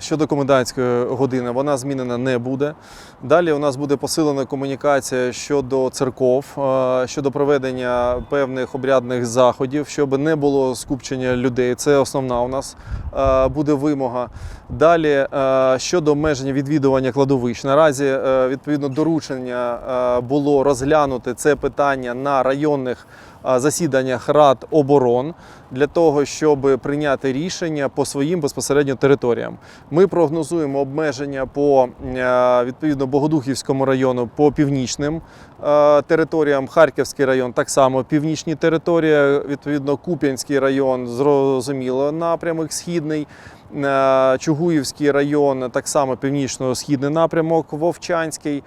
Щодо комендантської години, вона змінена не буде. Далі у нас буде посилена комунікація щодо церков, е, щодо проведення певних обрядних заходів, щоб не було скупчення людей. Це основна у нас буде вимога. Далі е, щодо обмеження відвідування кладовищ. Наразі е, відповідно доручення е, було розглянути це питання на районних е, засіданнях рад оборон для того, щоб прийняти рішення по своїм безпосередньо територіям. Ми прогнозуємо обмеження по е, відповідно Богодухівському району по північним е, територіям. Харківський район так само північні території. Відповідно, Куп'янський район зрозуміло напрямок східний. Е, Чугуївський район так само північно-східний напрямок, Вовчанський.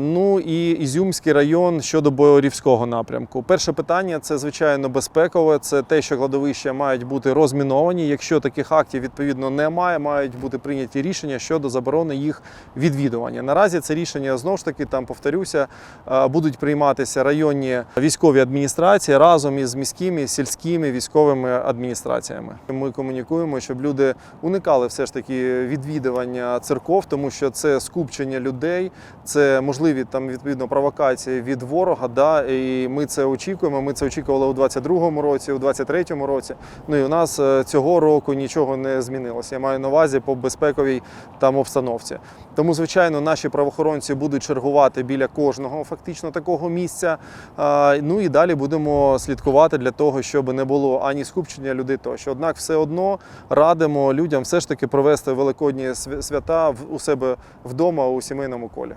Ну і Ізюмський район щодо Боярівського напрямку. Перше питання це звичайно безпекове. Це те, що кладовища мають бути розміновані. Якщо таких актів відповідно немає, мають бути прийняті рішення щодо заборони їх відвідування. Наразі це рішення знову ж таки там повторюся, будуть прийматися районні військові адміністрації разом із міськими сільськими військовими адміністраціями. Ми комунікуємо, щоб люди уникали все ж таки відвідування церков, тому що це скупчення людей, це можливі там відповідно провокації від ворога. Да, і ми це очікуємо. Ми це очікували у 22-му році, у 23-му році. Ну і у нас е, цього року нічого не змінилося. Я маю на увазі по безпековій там обстановці. Тому, звичайно, наші правоохоронці будуть чергувати біля кожного фактично такого місця. Ну і далі будемо слідкувати для того, щоб не було ані скупчення людей тощо. Однак, все одно радимо людям все ж таки провести великодні свята у себе вдома у сімейному колі.